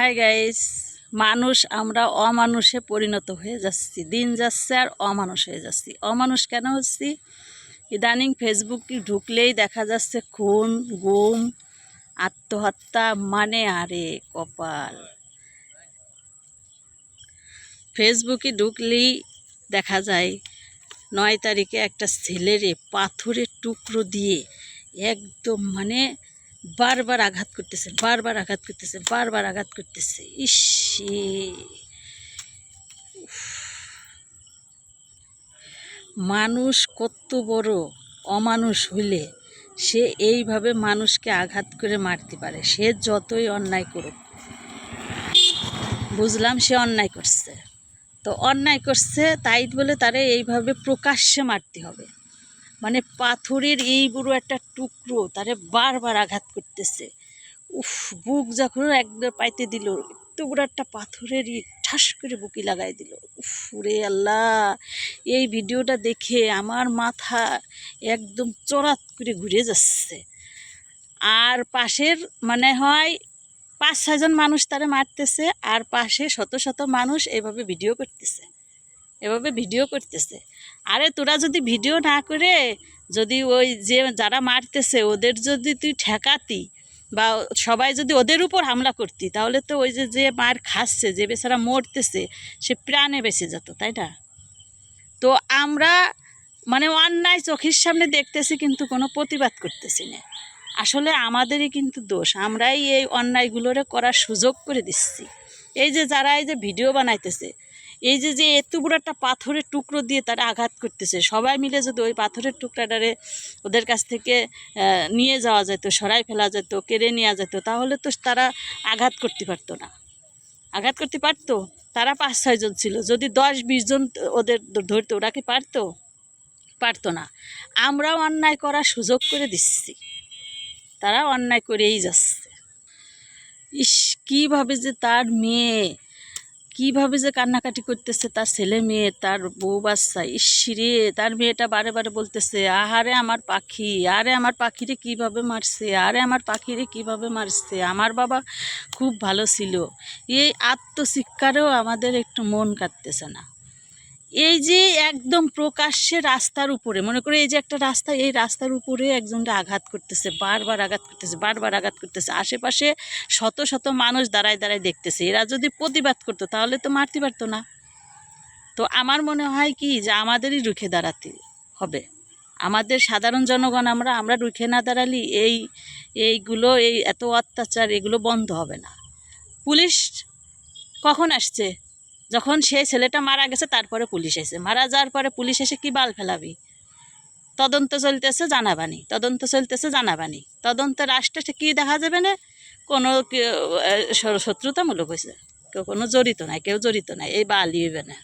Hi guys মানুষ আমরা অমানুষে পরিণত হয়ে যাচ্ছি। দিন যাচ্ছে আর অমানুষ হয়ে যাচ্ছি। অমানুষ কেন হচ্ছি? ইদানিং ফেসবুকে ঢুকলেই দেখা যাচ্ছে খুন, গুম, আত্মহত্যা মানে আরে কপাল। ফেসবুকে ঢুকলেই দেখা যায়, নয় তারিখে একটা ছেলেরে পাথরের টুকরো দিয়ে একদম মানে বারবার আঘাত করতেছে, বারবার আঘাত করতেছে, বারবার আঘাত করতেছে। ইসে মানুষ কত বড় অমানুষ হইলে সে এইভাবে মানুষকে আঘাত করে মারতে পারে। সে যতই অন্যায় করুক। বুঝলাম সে অন্যায় করছে। তো অন্যায় করছে, তাই বলে তারে এইভাবে প্রকাশ্যে মারতে হবে। মানে পাথরের এই বুড়ো একটা টুকরো তারে বারবার আঘাত করতেছে। উফ, বুক যখন একবার পাইতে দিল, এত বড় একটা পাথরের ঠাস করে বুকি লাগাই দিল। উফ রে আল্লাহ, এই ভিডিওটা দেখে আমার মাথা একদম চড়াত করে ঘুরে যাচ্ছে। আর পাশের মানে হয় পাঁচ ছয়জন মানুষ তারে মারতেছে, আর পাশে শত শত মানুষ এভাবে ভিডিও করতেছে। এভাবে ভিডিও করতেছে। আরে তোরা যদি ভিডিও না করে যদি ওই যে যারা মারতেছে, ওদের যদি তুই ঠেকাতি বা সবাই যদি ওদের উপর হামলা করতি, তাহলে তো ওই যে যে মার খাচ্ছে, যে বেচারা মরতেছে, সে প্রাণে বেঁচে যেত, তাই না? তো আমরা মানে অন্যায় চোখের সামনে দেখতেছি কিন্তু কোনো প্রতিবাদ করতেছি না। আসলে আমাদেরই কিন্তু দোষ, আমরাই এই অন্যায়গুলোরে করার সুযোগ করে দিচ্ছি। এই যে যারা এই যে ভিডিও বানাইতেছে এই যে যে এত বড় একটা পাথরের টুকরো দিয়ে তারা আঘাত করতেছে, সবাই মিলে যদি ওই পাথরের টুকরাটারে ওদের কাছ থেকে নিয়ে যাওয়া যেত, সরাই ফেলা যেত, কেড়ে নেওয়া যেত, তাহলে তো তারা আঘাত করতে পারতো না। আঘাত করতে পারতো? তারা পাঁচ ছয়জন ছিল, যদি দশ, বিশ জন ওদের ধরতো, ওরা কি পারতো? পারতো না। আমরাও অন্যায় করার সুযোগ করে দিচ্ছি। তারা অন্যায় করেই যাচ্ছে। ইস, কীভাবে যে তার মেয়ে কীভাবে যে কান্নাকাটি করতেছে তার ছেলে মেয়ে, তার বউ বাচ্চা ইসিরে তার মেয়েটা বারে বারে বলতেছে, আহারে আমার পাখি, আরে আমার পাখিরে কীভাবে মারছে, আরে আমার পাখিরে কীভাবে মারছে, আমার বাবা খুব ভালো ছিল। এই আত্মশিক্ষারেও আমাদের একটু মন কাটতেছে না। এই যে একদম প্রকাশ্যে রাস্তার উপরে, মনে করে এই যে একটা রাস্তা, এই রাস্তার উপরে একজনকে আঘাত করতেছে, বারবার আঘাত করতেছে, বারবার আঘাত করতেছে, আশেপাশে শত শত মানুষ দাঁড়ায় দাঁড়ায় দেখতেছে। এরা যদি প্রতিবাদ করতো তাহলে তো মারতে পারতো না। তো আমার মনে হয় কি যে আমাদেরই রুখে দাঁড়াতে হবে। আমাদের সাধারণ জনগণ আমরা আমরা রুখে না দাঁড়ালি এই, এইগুলো, এই এত অত্যাচার, এগুলো বন্ধ হবে না। পুলিশ কখন আসছে? যখন সেই ছেলেটা মারা গেছে, তারপরে পুলিশ এসে। মারা যাওয়ার পরে পুলিশ এসে কি বাল ফেলাবি? তদন্ত চলতেছে, জানাবানি। তদন্ত চলতেছে, জানাবানি। তদন্ত রাষ্ট্রে সে কী দেখা যাবে না? কোনো শত্রুতামূলক হয়েছে। কেউ কোনো জড়িত নাই, কেউ জড়িত নাই। এই বালি হইবে না।